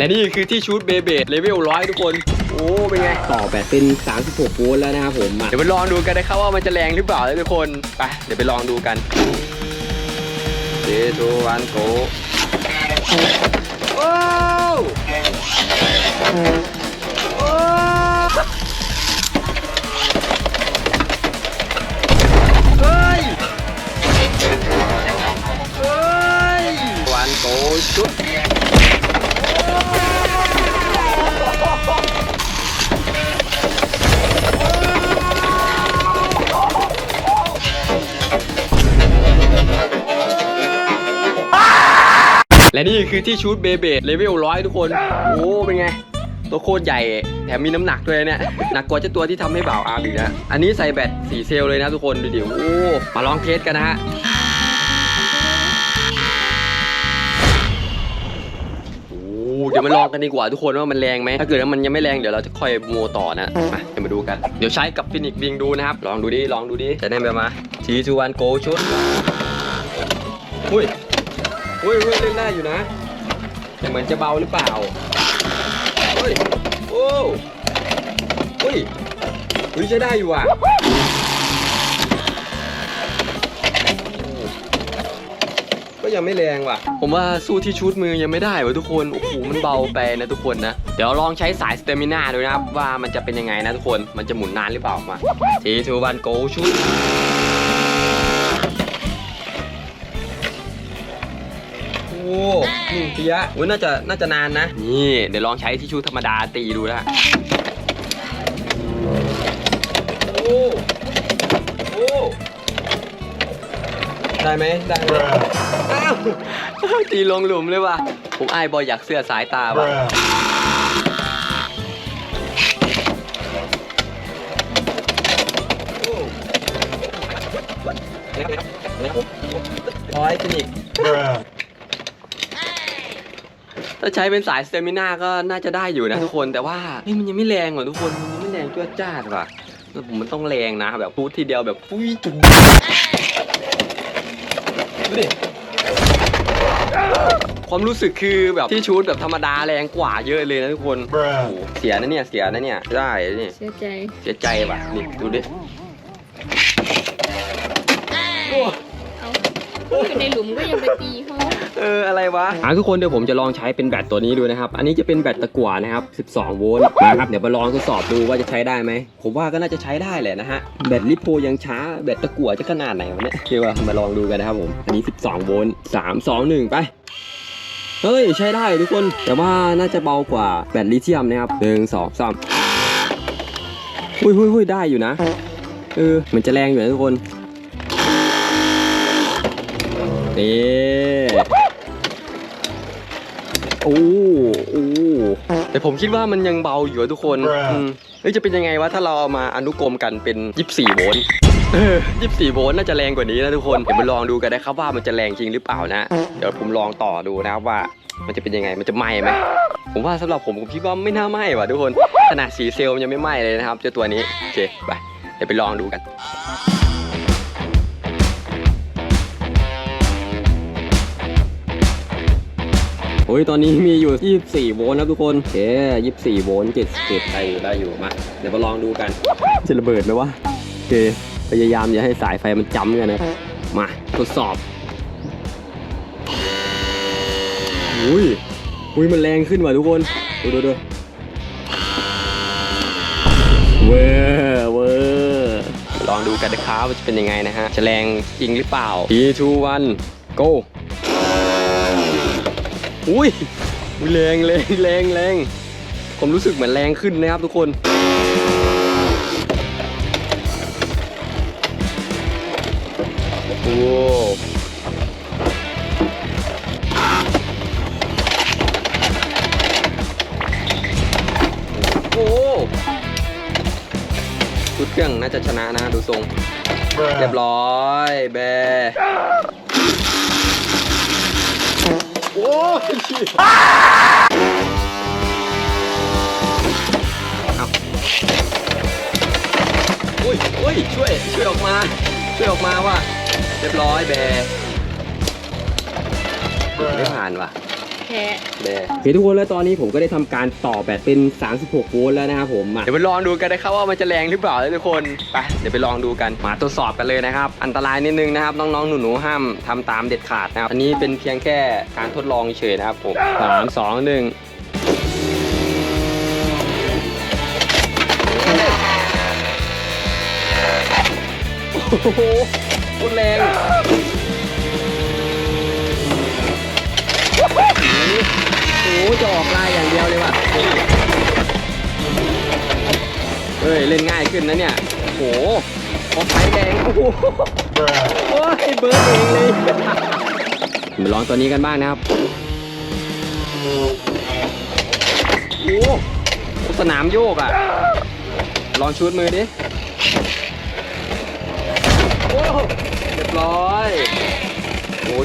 และนี่คือที่ชูดเบเบดเลเวลร้อยทุกคน โอ้เป็นไง ต่อแบตเป็น 36โวลต์แล้วนะครับผมอะเดี๋ยวไปลองดูกันนะครับว่ามันจะแรงหรือเปล่าทุกคน ไป เดี๋ยวไปลองดูกันเจทูวันโกโอ้โและนี่คือที่ชูดเบเบดเลเวลร้อยทุกคน โอ้เป็นไง ตัวโคตรใหญ่ แถมมีน้ำหนักด้วยเนี่ย หนักกว่าเจ้าตัวที่ทำให้บ่าวอาร์มอีกนะ อันนี้ใส่แบต4เซลเลยนะทุกคนดูดิโอ้มาลองเทสกันนะฮะโอ้เดี๋ยวมาลองกันดีกว่าทุกคนว่ามันแรงไหมถ้าเกิดว่ามันยังไม่แรงเดี๋ยวเราจะค่อยโมต่อนะมาเดี๋ยวมาดูกัน เดี๋ยวใช้กับฟินิกบิงดูนะครับ ลองดูดิ ลองดูดิ จะได้แบบมาทีทูวันโกชุดอุ้ย อุ้ยอุ้ยเล่นได้อยู่นะ แต่เหมือนจะเบาหรือเปล่าเฮ้ยโอ้เฮ้ยเฮ้ยใช้ได้อยู่อะก็ยังไม่แรงว่ะ ผมว่าสู้ที่ชุดมือยังไม่ได้ว่ะทุกคน โอ้โห มันเบาไปนะทุกคนนะ เดี๋ยวลองใช้สายสเตมิน่าดูนะครับ ว่ามันจะเป็นยังไงนะทุกคน มันจะหมุนนานหรือเปล่ามาทีทูวันโกชุด โอ้หนึ่งปีอะอุ้ยน่าจะน่าจะนานนะ นี่เดี๋ยวลองใช้ที่ชุดธรรมดาตีดูนะโอ้โอ้ได้ไหมได้ไหมอ้าวตีลงหลุมเลยว่ะผมอายบอยอยากเสื้อสายตาว่ะโอ้พอยคลินิก ถ้าใช้เป็นสายสเตมินาก็น่าจะได้อยู่นะทุกคนแต่ว่าเฮ้ยมันยังไม่แรงว่ะทุกคนมันยังไม่แรงจ้วจ้าดว่ะแล้วผมมันต้องแรงนะแบบพูดทีเดียวแบบปุ้ยจุ๊บดูดิความรู้สึกคือแบบที่ชูดแบบธรรมดาแรงกว่าเยอะเลยนะทุกคนโอ้โหเสียนะเนี่ย เสียนะเนี่ย ได้นี่ เสียใจ เสียใจว่ะนี่ดูดิ อาอยู่ในหลุมก็ยังไปตีเขาเอออะไรวะอะทุกคนเดี๋ยวผมจะลองใช้เป็นแบตตัวนี้ดูนะครับ อันนี้จะเป็นแบตตะกั่วนะครับ 12 โวลต์นะครับ เดี๋ยวมาลองทดสอบดูว่าจะใช้ได้ไหม ผมว่าก็น่าจะใช้ได้แหละนะฮะ แบตลิโพยังช้า แบตตะกั่วจะขนาดไหนวะเนี่ยโอเคว่ามาลองดูกันนะครับผม อันนี้ 12 โวลต์3 2 1 ไปเฮ้ยใช้ได้ทุกคน แต่ว่าน่าจะเบากว่าแบตลิเธียมนะครับหนึ่งสองสามหุ้ยหุ้ยหุ้ยได้อยู่นะ เออ มันจะแรงอยู่นะทุกคน นี่โอ้โอ้แต่ผมคิดว่ามันยังเบาอยู่อะทุกคน Bruh อืมเฮ้ยจะเป็นยังไงวะถ้าเราเอามาอนุกรมกันเป็น 24 โวลต์เออ24โวลต์น่าจะแรงกว่านี้นะทุกคน เดี๋ยวมาลองดูกันนะครับว่ามันจะแรงจริงหรือเปล่านะ เดี๋ยวผมลองต่อดูนะครับว่ามันจะเป็นยังไง มันจะไหม้ไหม ผมว่าสำหรับผมผมคิดว่าไม่น่าไหม้ว่ะทุกคน ขนาดสีเซลล์มันยังไม่ไหม้เลยนะครับเจ้าตัวนี้ โอเค ไป เดี๋ยวไปลองดูกัน โอ้ยตอนนี้มีอยู่ 24 โวลต์นะทุกคนโอเค24 โวลต์71ได้อยู่ได้อยู่มาเดี๋ยวมาลองดูกันจะระเบิดไหมวะโอเคพยายามอย่าให้สายไฟมันจ้ำกันนะมาทดสอบอุ้ยอุ้ยมันแรงขึ้นว่ะทุกคนดูดูดูเวอร์เวอร์ลองดูกันนะครับว่าจะเป็นยังไงนะฮะจะแรงจริงหรือเปล่า3 2 1 go อุ้ยแรงแรงแรงแรงผมรู้สึกเหมือนแรงขึ้นนะครับทุกคน โอ้โอ้ชุดเครื่องน่าจะชนะนะดูทรง เรียบร้อยแบ อุ้ยอุ้ยช่วย ช่วยออกมา ช่วยออกมาว่ะเรียบร้อยแบร์ไม่ผ่านว่ะ แท้แบโอเคทุกคนแล้วตอนนี้ผมก็ได้ทำการต่อแบตเป็น 36 โวลต์แล้วนะครับผมมาเดี๋ยวไปลองดูกันนะครับว่ามันจะแรงหรือเปล่าทุกคนไปเดี๋ยวไปลองดูกันมาทดสอบกันเลยนะครับ อันตรายนิดนึงนะครับ น้องๆหนูๆห้ามทำตามเด็ดขาดนะครับ อันนี้เป็นเพียงแค่การทดลองเฉยๆนะครับผมสามสองหนึ่งโอ้โหโคตรแรง จะออกลายอย่างเดียวเลยว่ะเฮ้ย เล่นง่ายขึ้นนะเนี่ยโอ้โหออกไฟแดงโอ้โหโอ้ยเบิร์ดเองเลยมาลองตัวนี้กันบ้างนะครับโอ้สนามโยกอะ ลองชูดมือดิ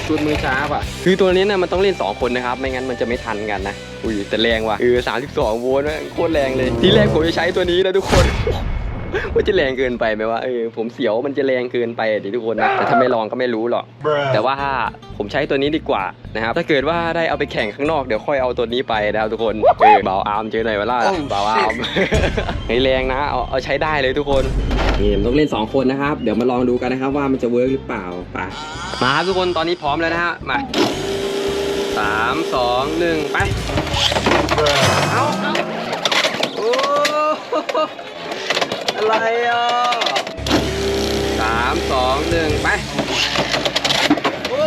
ชุดมือช้าป่ะ คือตัวนี้นะมันต้องเล่น 2 คนนะครับ ไม่งั้นมันจะไม่ทันกันนะ อุ้ยแต่แรงว่ะเออ32โวลต์นะโคตรแรงเลย ทีแรกผมจะใช้ตัวนี้นะทุกคนว่าจะแรงเกินไปไหมวะเออผมเสียวมันจะแรงเกินไปดิทุกคนนะแต่ถ้าไม่ลองก็ไม่รู้หรอก แต่ว่าผมใช้ตัวนี้ดีกว่านะครับถ้าเกิดว่าได้เอาไปแข่งข้างนอกเดี๋ยวค่อยเอาตัวนี้ไปนะครับทุกคนเออเบาอาร์มเจอหน่อยเวลา Oh, เบาอาร์มให้แรงนะเอาเอาใช้ได้เลยทุกคน นี่มันต้องเล่น 2 คนนะครับ เดี๋ยวมาลองดูกันนะครับว่ามันจะเวิร์กหรือเปล่าไปมาครับทุกคนตอนนี้พร้อมแล้วนะฮะมาสามสองหนึ่งไปเอาอ้โอ้อะไรอะสามสองหนึ่งไปโอ้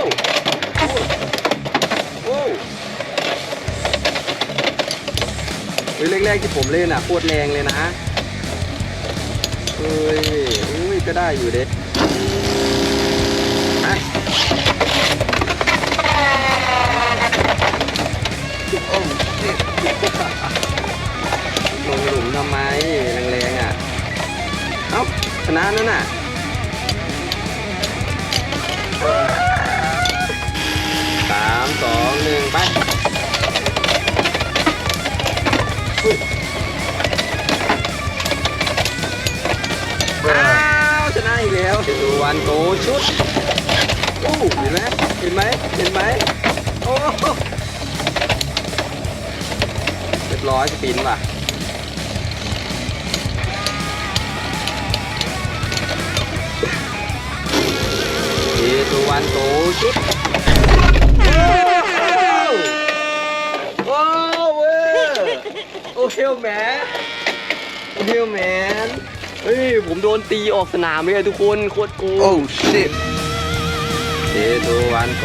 โอ้เฮ้ยแรกๆที่ผมเล่นอะโคตรแรงเลยนะ เอ้ยอุ้ยก็ได้อยู่เด็ไปลงหลุมทำไมแรงๆอะ เอ้าชนะนั่นน่ะสามสองหนึ่งไป วันโกชุดอู้เห็นไหมเห็นไหมเห็นไหมโอ้เรียบร้อยสปินว่ะเอตัววันโกชุดว้าวเว้ยโอ้เฮลแมนโอ้เฮลแมน เฮ้ย ผมโดนตีออกสนามเลยอะทุกคนโคตรโกง Oh shit. เอตัววันโก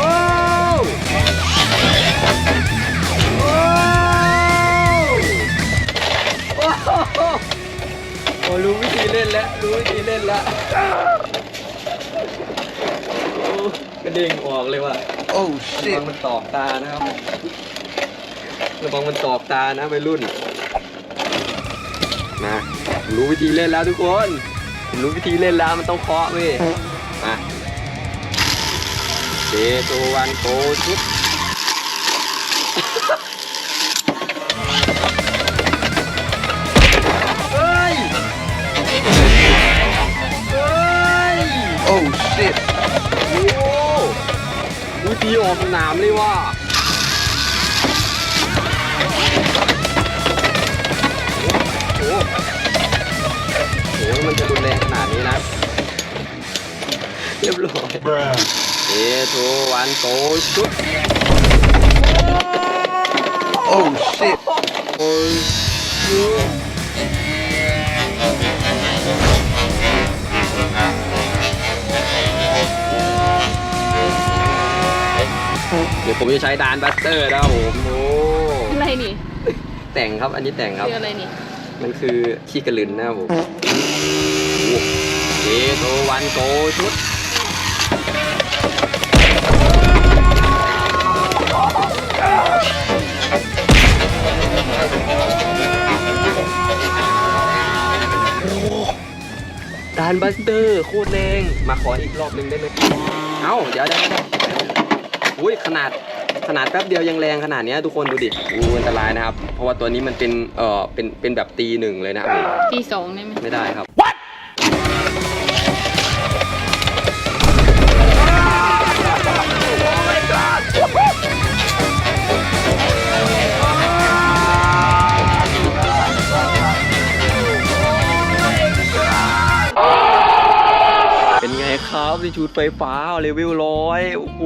ว้าวว้าวโอ้โหโอ้รู้วิธีเล่นแล้วรู้วิธีเล่นแล้วโอ้กระเด้งออกเลยว่ะ Oh ระ shit. วังมันตอกตานะครับระวังมันตอกตานะวัยรุ่น มาผมรู้วิธีเล่นแล้วทุกคนผมรู้วิธีเล่นแล้วมันต้องเคาะเว้ยมาเดตัววันโกชุดเฮ้ยเฮ้ย Oh shit. โอ้วิธีออกสนามเลยว่า โอ้โหมันจะรุนแรงขนาดนี้นะ เรียบร้อยเอโทวันโตชุด Oh shit. โอ้ยเดี๋ยวผมจะใช้ดานบัสเตอร์นะครับผมโอ้อะไรนี่ แต่งครับอันนี้แต่งครับคืออะไรนี่ มันคือขี้กระลืนนะครับผมโอ้ เอโตวันโกชุดดานบัสเตอร์โคตรแรง มาขออีกรอบหนึ่งได้ไหมเอ้า เดี๋ยวเดี๋ยวยวอุ้ย ขนาด ขนาดแป๊บเดียวยังแรงขนาดเนี้ยทุกคนดูดิอู้อันตรายนะครับ เพราะว่าตัวนี้มันเป็นเอ่อเป็นเป็นแบบตีหนึ่งเลยนะครับผมตีสองได้ไหมไม่ได้ครับ ที่ชุดไฟฟ้าเลเวลร้อยโอ้โห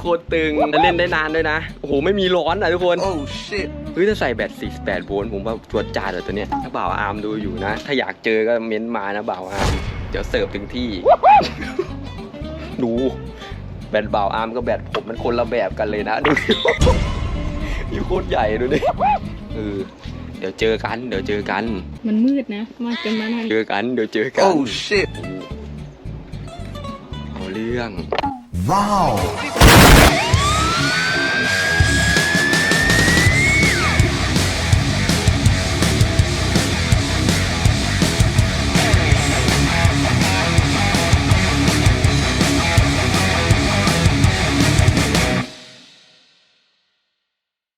โคตรตึงแล้วเล่นได้นานด้วยนะ โอ้โห ไม่มีร้อนนะทุกคน Oh shit. เฮ้ยถ้าใส่แบต48โวลต์ผมว่าจวดจ้าดเลยตัวเนี้ย ถ้าบ่าวอาร์มดูอยู่นะ ถ้าอยากเจอก็เม้นต์มานะบ่าวอาร์ม เดี๋ยวเสิร์ฟถึงที่ ดูแบตบ่าวอาร์มกับแบตผมมันคนละแบบกันเลยนะ ดูดิอยู่โคตรใหญ่ดูดิเออเดี๋ยวเจอกัน เดี๋ยวเจอกัน มันมืดนะ มาจนมานั่นเจอกัน เดี๋ยวเจอกัน Oh shit. เอา เรื่อง ว้าว